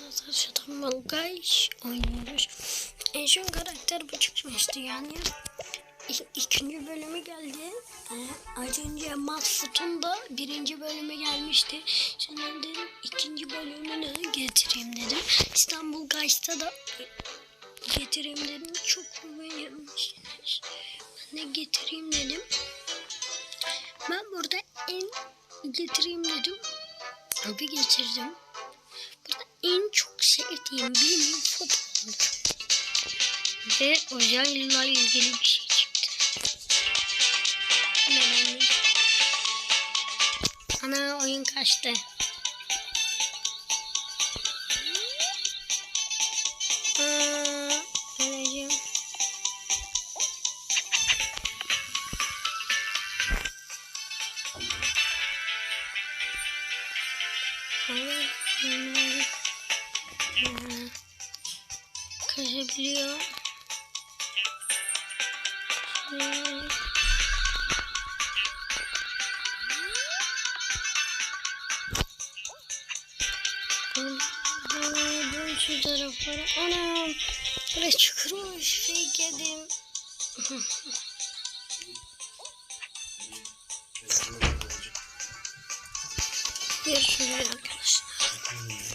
Arkadaşlar Guys oynuyoruz. En son karakter bu çıkmıştı yani. İ- ikinci bölümü geldi. Ee, az önce Mahfut'un da birinci bölümü gelmişti. Sonra dedim ikinci bölümünü getireyim dedim. İstanbul Guys'ta da getireyim dedim. Çok beğenmişsiniz. Ben de getireyim dedim. Ben burada en getireyim dedim. Abi getirdim. En çok sevdiğim benim futbolcu. Ve yıllarla ilgili bir şey çıktı. Hemen bir- Ana oyun kaçtı. Aa, öleceğim. Kaçabiliyor. Aa. Dön şu taraflara. Anam. Buraya çukurmuş. Fake yedim. Bir şuraya.